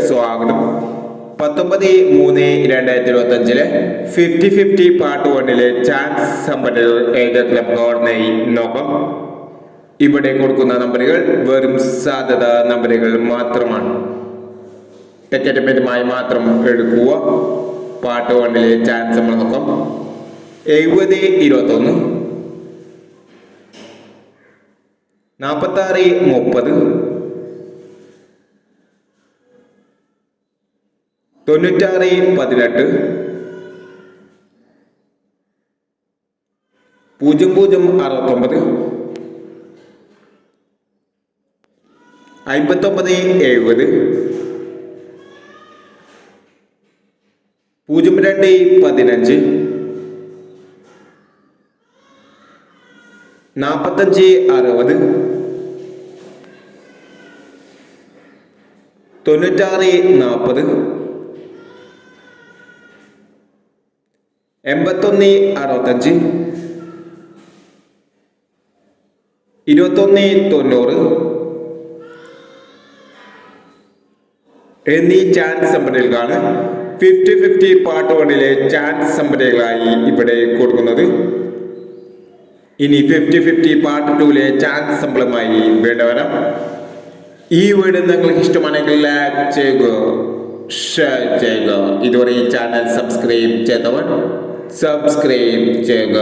സ്വാഗതം. പത്തൊമ്പത് മൂന്ന് രണ്ടായിരത്തി ഇരുപത്തി അഞ്ചിലെ ഫിഫ്റ്റി ഫിഫ്റ്റി പാർട്ട് വണ്ണിലെ ചാൻസ് സമ്പന്നർ നോക്കാം ഇവിടെ കൊടുക്കുന്ന നമ്പറുകൾ വെറും സാധ്യത നമ്പറുകൾ മാത്രമാണ്. ടിക്കറ്റുമായി മാത്രം എടുക്കുക. പാർട്ട് വണ്ണിലെ ചാൻസ് നമ്മൾ നോക്കാം. എഴുപത് ഇരുപത്തൊന്ന്. നാൽപ്പത്താറ് മുപ്പത്. തൊണ്ണൂറ്റാറ് പതിനെട്ട്. പൂജ്യം പൂജ്യം അറുപത്തൊമ്പത്. അമ്പത്തൊമ്പത് എഴുപത്. പൂജ്യം രണ്ട് പതിനഞ്ച്. നാൽപ്പത്തഞ്ച് അറുപത്. തൊണ്ണൂറ്റാറ് നാൽപ്പത് എൺപത്തൊന്ന് അറുപത്തഞ്ച്. ഇരുപത്തൊന്ന് തൊണ്ണൂറ്. എന്നീ ചാൻസ് സമ്പന്നകളാണ് ഫിഫ്റ്റി ഫിഫ്റ്റി പാർട്ട് വണ്ണിലെ ചാൻസ് സമ്പന്നകളായി ഇവിടെ കൊടുക്കുന്നത്. ഇനി ഫിഫ്റ്റി ഫിഫ്റ്റി പാർട്ട് ടൂലെ ചാൻസ് സമ്പളമായി വേണ്ടവരം ഈ വീഡിയോ നിങ്ങൾക്ക് ഇഷ്ടമാണെങ്കിൽ ലൈക്ക് ചെയ്യുക ഷെയർ ചെയ്യുക. ഇതുവരെ ഈ ചാനൽ സബ്സ്ക്രൈബ് ചെയ്തവർ സബ്സ്ക്രൈബ് ചെയ്യുക.